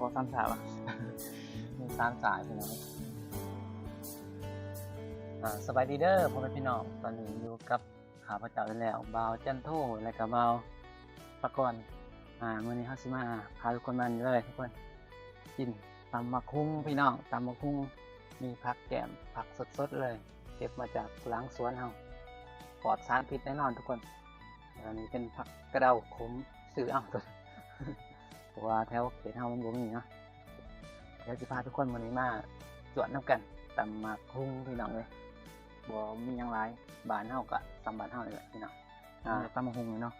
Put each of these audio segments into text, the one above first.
พอสามสาวะมีสามสายพี่น้องอ่าสบายดีเด้อพ่อแม่พี่น้องตอนนี้อยู่กับขาพระเจ้าแล้วเบาจันโทและกับเบาปะกอนอ่ามื่อนี้เขาสิมาพาทุกคนมาเลยทุกคนกินตำมะคุ้งพี่น้องตำมะคุ้งมีผักแกมผักสดๆเลย เก็บมาจากหลังสวนเฮาปลอดสารพิษแน่นอนทุกคนอันนี้เป็นผักกระเดาขมซื้อเอาตัว เพราะว่าแถวเขตเฮามันบ่มีเนาะเดี๋ยวสิพาทุกคนวันนี้มาจวดน้ำกันตำมะคุ้งพี่น้องเลยบ่มีหยังหลายบ้านเฮาก็ตำบ้านเฮานี่แหละพี่น้องอ่าตำมะฮุงเลยเนาะ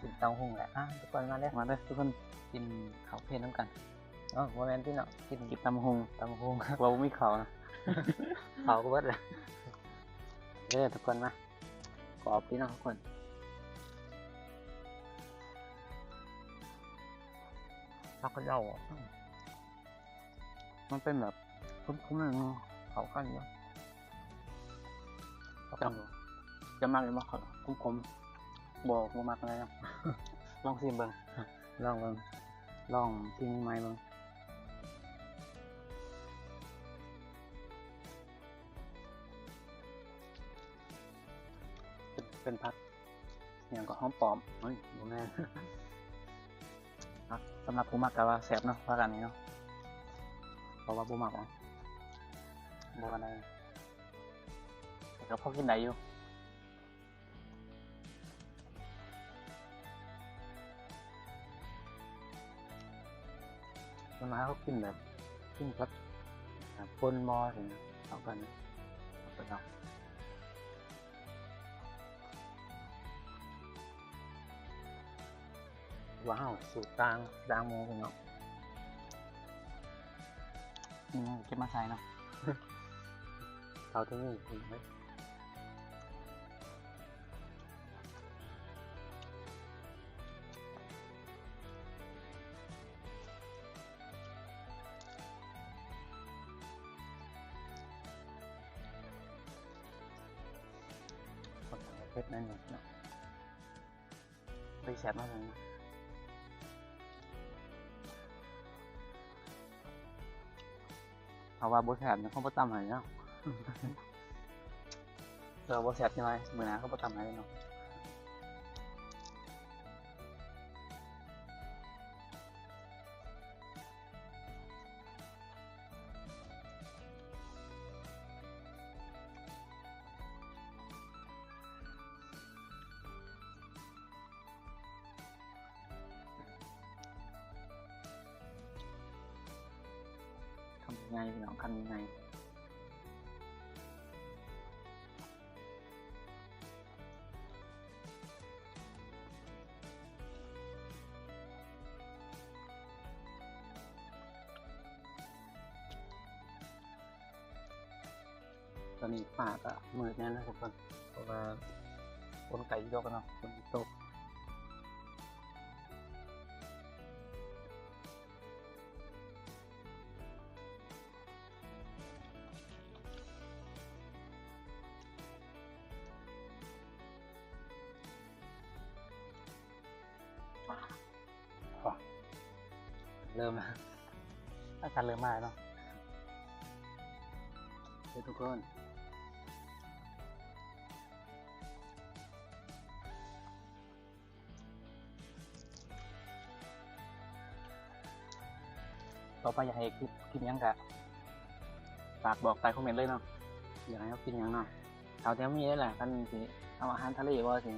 กินเต้าหู้แหละอะทุกคนมาเลยมาเลยทุกคนกินข้าวเพลน้ำกันเอ๋อโมเมนพี่น้องกินกินตำมะฮุงตำหู้เราไม่เขานะเผาก็เบิดเลยเด้อทุกคนมากรอบพี่น้องทุกคน พักก็เล่าอะมันเป็นแบบคุ้มๆหนึ่งเขากันอยู่พักจะก็จะมากเลยมั้งเขาคุ้มๆบอกบ่มากอะไรนะลองซิมเบิ่งลองเบิ่งลองทิ้งไม้เบิ่งเป็นเป็นพักอย่างก็หอมปลอมเฮ้ยบ่แม่ นพักสำหรับผู้มักกะว่าแซ่บเนาะพักอันนี้เนาะเพราะว่าผู้มักอะบ่กันได้แต่ก็พอกินได้อยู่ต้นไม้เขากินแบบกินครับแบบปนมอถึงเอากันเอาไปเอาะ ว้าวสูตรต่างด่างโมเป็นเนาะอืมเก็บมาใส่เนาะเขาที่นี่ถึงไหมคนทางเพชรนั่นเองเนาะไปแสบมากเลย นะเอาว่าบแสบเนี่ยเขาประตำใหายเนาะเราบแสบใช่ไหมมือหนาเขาประตำใหายเนาะ ยังไงพี่น้องทำยังไงตอนนี้ป่าก็มืดแน่นะทุกคนเพราะว่าคนไก่ยกกันเนาะคนตก เริ่มแล้วอากาศเริ่มมาแล้วเนาะเฮ้ยทุกคนต่อไปอยากให้คลิปกินยังกะฝากบอกใต้คอมเมนต์เลยเนาะอยากให้เขากินยังเนาะเขาแถวมีได้แหละกันสิเอาอาหารทะเลว่าสิ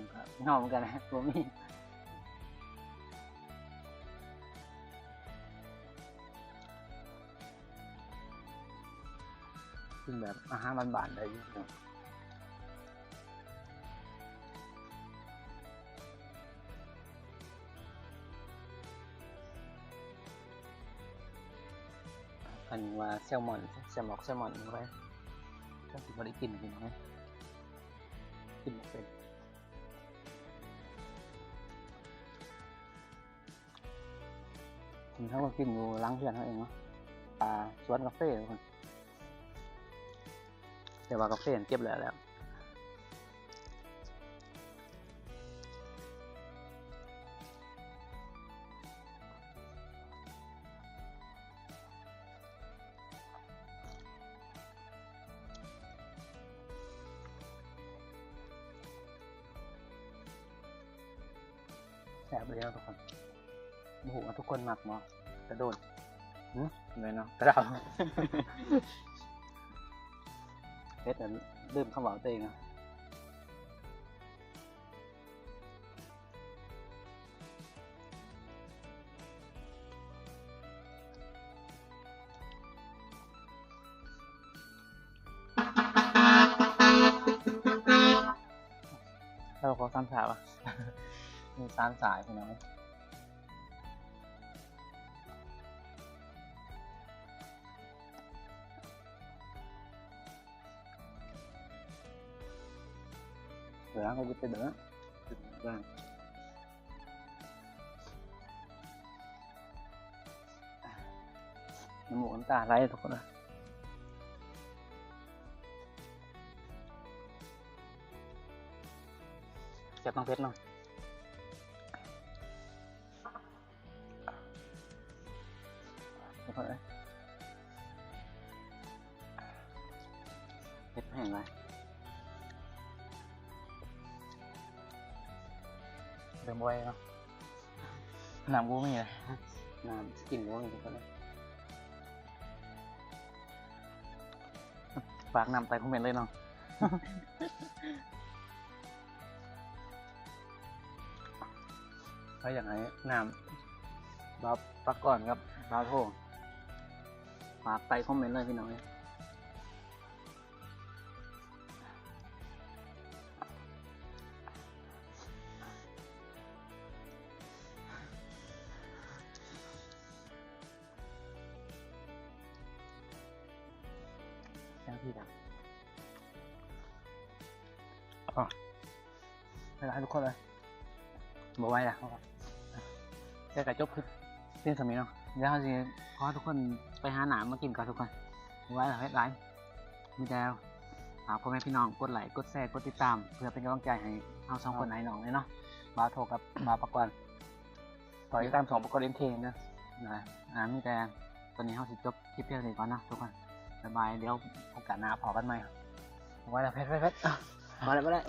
เอาเหมือนกันนะผมมี กินแบบอาหารบานๆได้อยู่อันว่าแซลมอนแซลมอนแซลมอนเอาไว้ก็สิบ่ได้กินกินไหมกินบ่เป็นผมเขาก็กินอยู่ล้างเพื่อนเขาเองเนาะปลาสวนกาแฟทุกคน แต่ว่ากาแฟเก็บแล้วแล้วแสบเลยครัทุกคนโอ้โหทุกคนหมักมอาะกระโดดเงยเนาะกระดา เพชรเริ่มขมวาตัวเองนะเราขอสามสายวะมีสามสายใช่ไหม น้ำตาไหลทุกคนนะเจ็บน้องเพชรเนาะทุกคนเอ้ยเผ็ดแห้งเลยเดิมไว้เนาะน้ำกูไม่มีเลยน้ำกลิ่นกูไม่มีทุกคนเลยฝากน้ำใส่คอมเมนต์เลยเนาะก็อย่างไรน้ำบับปักก่อนครับบาโทฝากใส่คอมเมนต์เลยพี่น้อง พี่ดังอ๋อไม่ได้ทุกคนเลยบอกไว้ละแค่กระจบคือเพียงสมัยเนาะเดี๋ยวเราจะขอทุกคนไปหาหนามมากินกันทุกคนไว้ละเฮ็ดไรมีแต่ฝากพ่อแม่พี่น้องกดไลค์กดแชร์กดติดตาม เพื่อเป็นกำลังใจให้เราสองคนไอ้น้องเลยเนาะบาโทกับบาประกวนต่อติดตามสองประกวนเอ็มเคนะนะอ่ามีแต่ตอนนี้เราสิจบคลิปเพียงนี้ก่อนนะทุกคน บายบายเดี๋ยวโอกาสหน้าพอกันใหม่ไว้ละเพชรเพชรเพชรมาเลยมาเลย